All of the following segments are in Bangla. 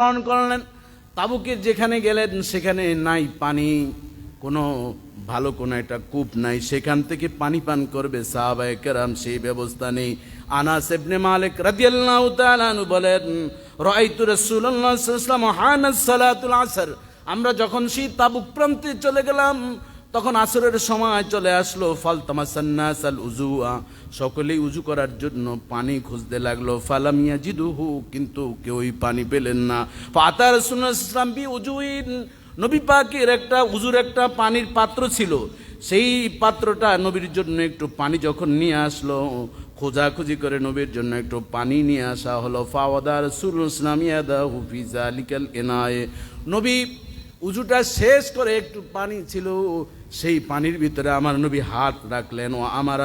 পালন করলেন। তাবুকে যেখানে গেলেন, সেখানে নাই পানি। কোনো ভালো কোনো একটা কূপ নাই। সেখান থেকে পানি পান করবে সাহাবায় কেরাম, সেই ব্যবস্থা নেই। আনাস ইবনে মালিক রাদিয়াল্লাহু বলেন, রাআইতু রাসূলুল্লাহ সাল্লাল্লাহু সালাতুল আমরা যখন সেই তাবুক প্রান্তে চলে গেলাম তখন আসরের সময় চলে আসলো ফালতামাসান্নাস আল উজুয়া। সকলেই উজু করার জন্য পানি খুঁজতে লাগল। ফালামিয়া জিদু জিদুহু কিন্তু কেউই পানি পেলেন না। পাতার ইসলাম বি উজুইন। নবী পাকের একটা, উজুর একটা পানির পাত্র ছিল। সেই পাত্রটা নবীর জন্য একটু পানি যখন নিয়ে আসলো, খোঁজাখুঁজি করে নবীর জন্য একটু পানি নিয়ে আসা হলো। ফাওয়াদার ইয়াদা হুফিজা লিকাল এনায়ে। নবী উজুটা শেষ করে একটু পানি ছিল। সেই পানির ভিতরে আমার নবী হাত রাখলেন। ও আমার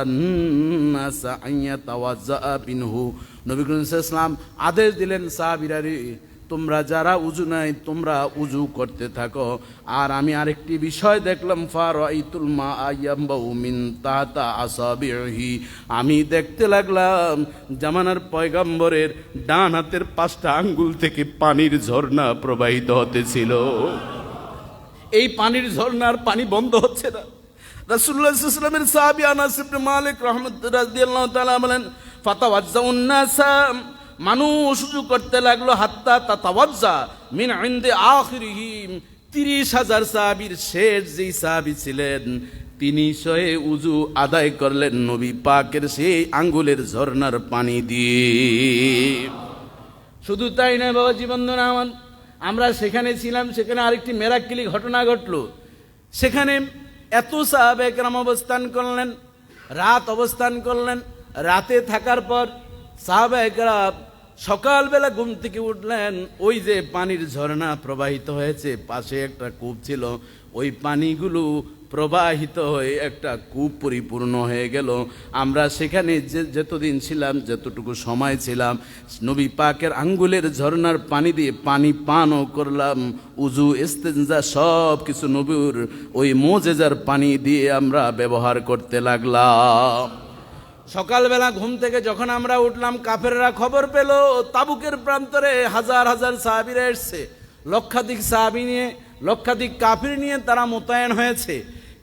করিম ইসলাম আদেশ দিলেন, সাহাবিরারি, তোমরা যারা উজু নাই, তোমরা উজু করতে থাকো। আর আমি আরেকটি বিষয় দেখলাম, ফারাইতুল মা তাহতা আসাবিহি আমি দেখতে লাগলাম, জামানার পয়গম্বরের ডান হাতের পাঁচটা আঙ্গুল থেকে পানির ঝর্ণা প্রবাহিত হতেছিল। এই পানির ঝর্ণার পানি বন্ধ হচ্ছে না। রাসূলুল্লাহামের সাহাবী আনাস ইবনে মালিক রহমত রাদিয়াল্লাহু তাআলা বলেন ফাতাওয়াজ্জাউন নাসা মানুষ উজু করতে লাগল, হাত্তা তাতাওয়াজ্জা মিন ইনদে আখিরিহি তিরিশ হাজার সাহাবীর শেষ যেই সাহাবী ছিলেন, তিনি সয়ে উজু আদায় করলেন নবী পাকের সেই আঙ্গুলের ঝর্ণার পানি দিয়ে। শুধু তাই নয় বাবা জীবন আমার আমরা সেখানে ছিলাম, সেখানে আরেকটি মেরাক্কিলি ঘটনা ঘটল। সেখানে এত সাহাব একরাম অবস্থান করলেন, রাত অবস্থান করলেন, রাতে থাকার পর সাহাব একরাম সকালবেলা ঘুম থেকে উঠলেন, ওই যে পানির ঝর্ণা প্রবাহিত হয়েছে, পাশে একটা কূপ ছিল, ওই পানিগুলো প্রবাহিত হয়ে একটা কূপ পরিপূর্ণ হয়ে গেল। আমরা সেখানে যে যতদিন ছিলাম, যতটুকু সময় ছিলাম, নবী পাকের আঙ্গুলের ঝর্ণার পানি দিয়ে পানি পানও করলাম। উজু ইস্তেঞ্জা সব কিছু নবীর ওই মোজেজার পানি দিয়ে আমরা ব্যবহার করতে লাগলাম। সকালবেলা ঘুম থেকে যখন আমরা উঠলাম, কাফেররা খবর পেল, তাবুকের প্রান্তরে হাজার হাজার সাহাবিরা এসছে। লক্ষাধিক সাহাবি নিয়ে, লক্ষাধিক কাফির নিয়ে তারা মোতায়েন হয়েছে।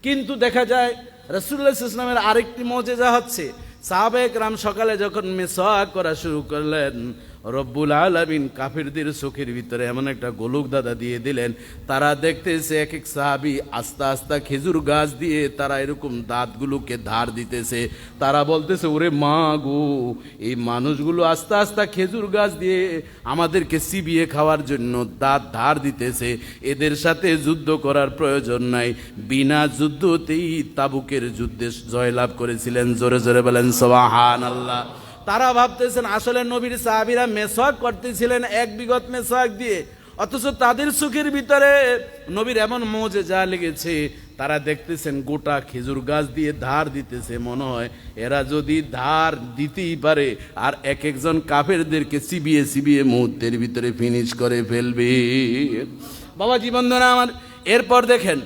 কিন্তু দেখা যায় রসুল্লাহ ইসলামের আরেকটি মজেজা হচ্ছে সাবেক রাম সকালে যখন মেসা করা শুরু করলেন রব্বুল আলমিন কাফিরদের চোখের ভিতরে এমন একটা গোলক দাদা দিয়ে দিলেন, তারা দেখতেছে এক এক সাহাবি আস্তে আস্তে খেজুর গাছ দিয়ে তারা এরকম দাঁতগুলোকে ধার দিতেছে। তারা বলতেছে, ওরে মা গো, এই মানুষগুলো আস্তে আস্তে খেজুর গাছ দিয়ে আমাদেরকে চিবিয়ে খাওয়ার জন্য দাঁত ধার দিতেছে। এদের সাথে যুদ্ধ করার প্রয়োজন নাই। বিনা যুদ্ধতেই তাবুকের যুদ্ধে জয়লাভ করেছিলেন। জোরে জোরে বলেন সোহান আল্লাহ তারা ভাবতেছেন, আসলে নবীর সাহাবিরা মেসওয়াক করতেছিলেন এক বিগত মেসওয়াক দিয়ে। অথচ তাদের সুখের ভিতরে নবীর এমন মোজে যা লেগেছে, তারা দেখতেছেন গোটা খেজুর গাছ দিয়ে ধার দিতেছে, মনে হয় এরা যদি ধার দিতেই পারে, আর এক একজন কাফেরদেরকে চিবিয়ে চিবিয়ে মুহূর্তের ভিতরে ফিনিশ করে ফেলবে। বাবা জীবন ধরা আমার, এরপর দেখেন